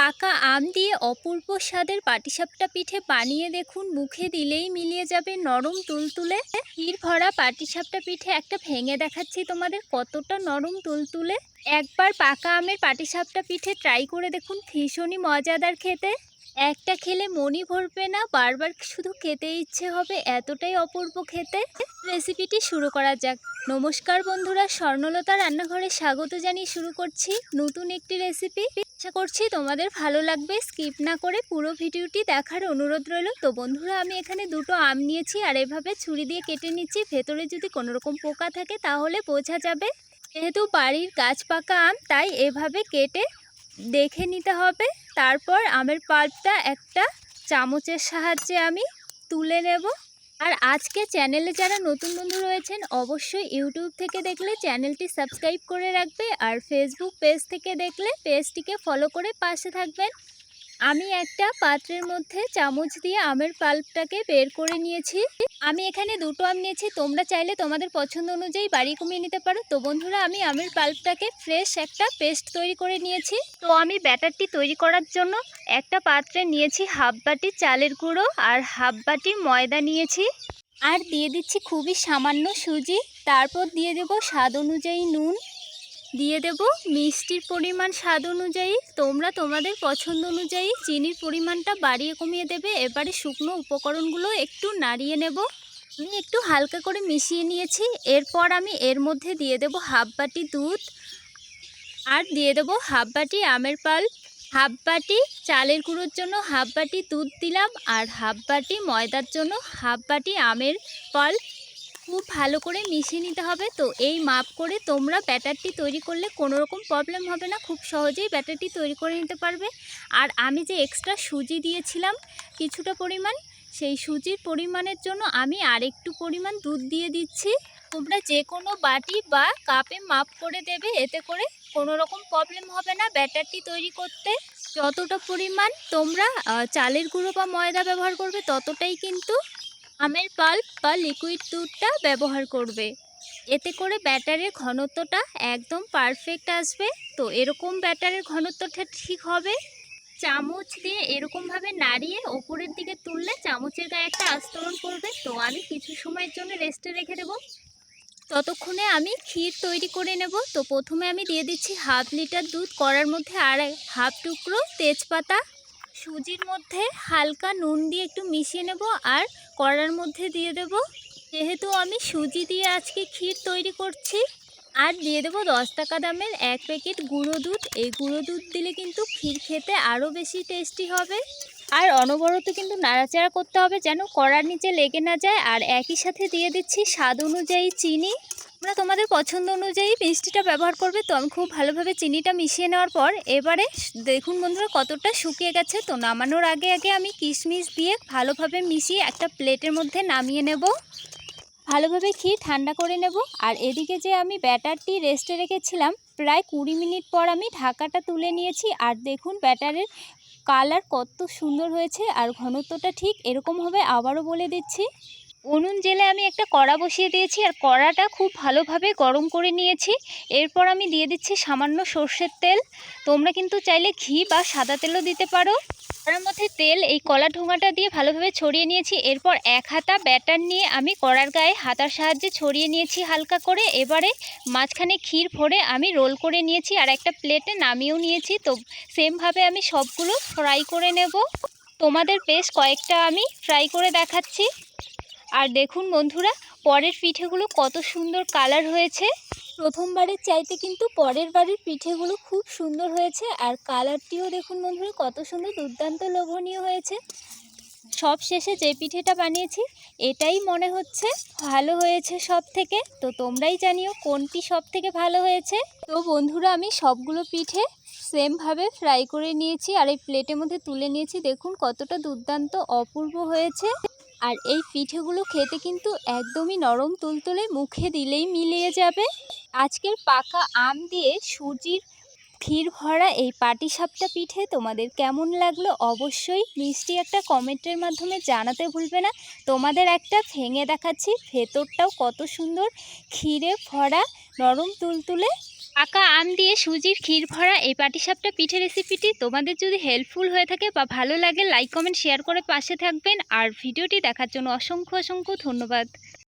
পাকা আম দিয়ে অপূর্ব স্বাদের পাটিসাপটা পিঠে বানিয়ে দেখুন, মুখে দিলেই মিলিয়ে যাবে নরম তুলতুলে। ক্ষীর ভরা পাটিসাপটা পিঠে একটা ভেঙে দেখাচ্ছি তোমাদের কতটা নরম তুলতুলে। একবার পাকা আমের পাটিসাপটা পিঠে ট্রাই করে দেখুন, ভীষণই মজাদার খেতে। একটা খেলে মনই ভরবে না, বারবার শুধু খেতে ইচ্ছে হবে এতটাই অপূর্ব খেতে। রেসিপিটি শুরু করা যাক। নমস্কার বন্ধুরা, স্বর্ণলতা রান্নাঘরে স্বাগত জানিয়ে শুরু করছি নতুন একটি রেসিপি। আশা করছি তোমাদের ভালো লাগবে, স্কিপ না করে পুরো ভিডিওটি দেখার অনুরোধ রইল। তো বন্ধুরা, আমি এখানে দুটো আম নিয়েছি আর এভাবে ছুরি দিয়ে কেটে নিচ্ছি। ভেতরে যদি কোনো রকম পোকা থাকে তাহলে বোঝা যাবে। যেহেতু বাড়ির গাছ পাকা আম, তাই এভাবে কেটে দেখে নিতে হবে। তারপর আমের পাল্পটা একটা চামচের সাহায্যে আমি তুলে নেব। আর আজকে চ্যানেলে যারা নতুন বন্ধু রয়েছেন, অবশ্যই ইউটিউব থেকে দেখলে চ্যানেলটি সাবস্ক্রাইব করে রাখবে আর ফেসবুক পেজ থেকে দেখলে পেজটিকে ফলো করে পাশে থাকবেন। আমি একটা পাত্রের মধ্যে চামচ দিয়ে আমের পাল্পটাকে বের করে নিয়েছি। আমি এখানে দুটো আম নিয়েছি, তোমরা চাইলে তোমাদের পছন্দ অনুযায়ী বাড়ি কমিয়ে নিতে পারো। তো বন্ধুরা, আমি আমের পাল্পটাকে ফ্রেশ একটা পেস্ট তৈরি করে নিয়েছি। তো আমি ব্যাটারটি তৈরি করার জন্য একটা পাত্রে নিয়েছি হাফ বাটি চালের গুঁড়ো আর হাফ বাটি ময়দা নিয়েছি। আর দিয়ে দিচ্ছি খুবই সামান্য সুজি। তারপর দিয়ে দেব স্বাদ অনুযায়ী নুন। দিয়ে দেব। মিষ্টির পরিমাণ স্বাদ অনুযায়ী তোমরা তোমাদের পছন্দ অনুযায়ী চিনির পরিমাণটা বাড়িয়ে কমিয়ে দেবে। এবারে শুকনো উপকরণগুলো একটু নাড়িয়ে নেব। আমি একটু হালকা করে মিশিয়ে নিয়েছি। এরপর আমি এর মধ্যে দিয়ে দেব হাফ বাটি দুধ আর দিয়ে দেব হাফ বাটি আমের পাল। হাফ বাটি চালের গুঁড়োর জন্য হাফ বাটি দুধ দিলাম আর হাফ বাটি ময়দার জন্য হাফ বাটি আমের পাল। খুব ভালো করে মিশিয়ে নিতে হবে। তো এই মাপ করে তোমরা ব্যাটারটি তৈরি করলে কোনো রকম প্রবলেম হবে না। খুব সহজেই ব্যাটারটি তৈরি করে নিতে পারবে। আর আমি যে এক্সট্রা সুজি দিয়েছিলাম কিছুটা পরিমাণ, সেই সুজির পরিমাণের জন্য আমি আরেকটু পরিমাণ দুধ দিয়ে দিচ্ছি। তোমরা যে কোনো বাটি বা কাপে মাপ করে দেবে, এতে করে কোনো রকম প্রবলেম হবে না ব্যাটারটি তৈরি করতে। যতটা পরিমাণ তোমরা চালের গুঁড়ো বা ময়দা ব্যবহার করবে, ততটাই কিন্তু আমের পাল্প বা লিকুইড দুধটা ব্যবহার করবে। এতে করে ব্যাটারের ঘনত্বটা একদম পারফেক্ট আসবে। তো এরকম ব্যাটারের ঘনত্বটা ঠিক হবে। চামচ দিয়ে এরকমভাবে নাড়িয়ে ওপরের দিকে তুললে চামচের গায়ে একটা আস্তরণ পড়বে। তো আমি কিছু সময়ের জন্য রেস্টে রেখে দেবো। ততক্ষণে আমি ক্ষীর তৈরি করে নেব। তো প্রথমে আমি দিয়ে দিচ্ছি হাফ লিটার দুধ। করার মধ্যে আর হাফ টুকরো তেজপাতা। সুজির মধ্যে হালকা নুন দিয়ে একটু মিশিয়ে নেব আর কড়ার মধ্যে দিয়ে দেব। যেহেতু আমি সুজি দিয়ে আজকে ক্ষীর তৈরি করছি, আর দিয়ে দেবো দশ টাকা দামের এক প্যাকেট গুঁড়ো দুধ। এই গুঁড়ো দুধ দিলে কিন্তু ক্ষীর খেতে আরও বেশি টেস্টি হবে। আর অনবরত কিন্তু নাড়াচাড়া করতে হবে যেন কড়ার নিচে লেগে না যায়। আর একই সাথে দিয়ে দিচ্ছি স্বাদ অনুযায়ী চিনি। তোমরা তোমাদের পছন্দ অনুযায়ী মিষ্টিটা ব্যবহার করবে। তো আমি খুব ভালোভাবে চিনিটা মিশিয়ে নেওয়ার পর এবারে দেখুন বন্ধুরা কতটা শুকিয়ে গেছে। তো নামানোর আগে আগে আমি কিশমিশ দিয়ে ভালোভাবে মিশিয়ে একটা প্লেটের মধ্যে নামিয়ে নেব। ভালোভাবে ক্ষীর ঠান্ডা করে নেব। আর এদিকে যে আমি ব্যাটারটি রেস্টে রেখেছিলাম, প্রায় কুড়ি মিনিট পর আমি ঢাকাটা তুলে নিয়েছি। আর দেখুন ব্যাটারের কালার কত সুন্দর হয়েছে আর ঘনত্বটা ঠিক এরকম হবে আবারও বলে দিচ্ছি। উনুন জেলে আমি একটা কড়া বসিয়ে দিয়েছি, আর কড়াটা খুব ভালোভাবে গরম করে নিয়েছি। এরপর আমি দিয়ে দিচ্ছি সামান্য সর্ষের তেল। তোমরা কিন্তু চাইলে ঘি বা সাদা তেলও দিতে পারো। কড়ার মধ্যে তেল, এই কলা ঠোঙাটা দিয়ে ভালোভাবে ছড়িয়ে নিয়েছি। এরপর এক হাতা ব্যাটার নিয়ে আমি কড়ার গায়ে হাতার সাহায্যে ছড়িয়ে নিয়েছি হালকা করে। এবারে মাঝখানে ক্ষীর ভরে আমি রোল করে নিয়েছি, আর একটা প্লেটে নামিয়েও নিয়েছি। তো সেমভাবে আমি সবগুলো ফ্রাই করে নেব। তোমাদের বেশ কয়েকটা আমি ফ্রাই করে দেখাচ্ছি। আর দেখুন বন্ধুরা, পরের পিঠেগুলো কত সুন্দর কালার হয়েছে। প্রথমবারের চাইতে কিন্তু পরের বারের পিঠেগুলো খুব সুন্দর হয়েছে আর কালারটিও দেখুন বন্ধুরা, কত সুন্দর দুর্দান্ত লোভনীয় হয়েছে। সব শেষে যে পিঠেটা বানিয়েছি, এটাই মনে হচ্ছে ভালো হয়েছে সব থেকে তো তোমরাই জানিও কোনটি সব থেকে ভালো হয়েছে। তো বন্ধুরা, আমি সবগুলো পিঠে সেমভাবে ফ্রাই করে নিয়েছি আর এই প্লেটের মধ্যে তুলে নিয়েছি। দেখুন কতটা দুর্দান্ত, অপূর্ব হয়েছে। আর এই পিঠেগুলো খেতে কিন্তু একদমই নরম তুলতুলে মুখে দিলেই মিলিয়ে যাবে। আজকের পাকা আম দিয়ে সুজির ক্ষীর ভরা এই পাটিসাপটা পিঠে তোমাদের কেমন লাগল অবশ্যই মিষ্টি একটা কমেন্টের মাধ্যমে জানাতে ভুলবে না। তোমাদের একটা ভেঙে দেখাচ্ছি, ভেতরটাও কত সুন্দর, ক্ষীরে ভরা, নরম তুলতুলে পাকা আম দিয়ে সুজির ক্ষীর ভরা এই পাটিসাপটা পিঠে রেসিপিটি তোমাদের যদি হেল্পফুল হয়ে থাকে বা ভালো লাগে লাইক কমেন্ট শেয়ার করে পাশে থাকবেন। আর ভিডিওটি দেখার জন্য অসংখ্য অসংখ্য ধন্যবাদ।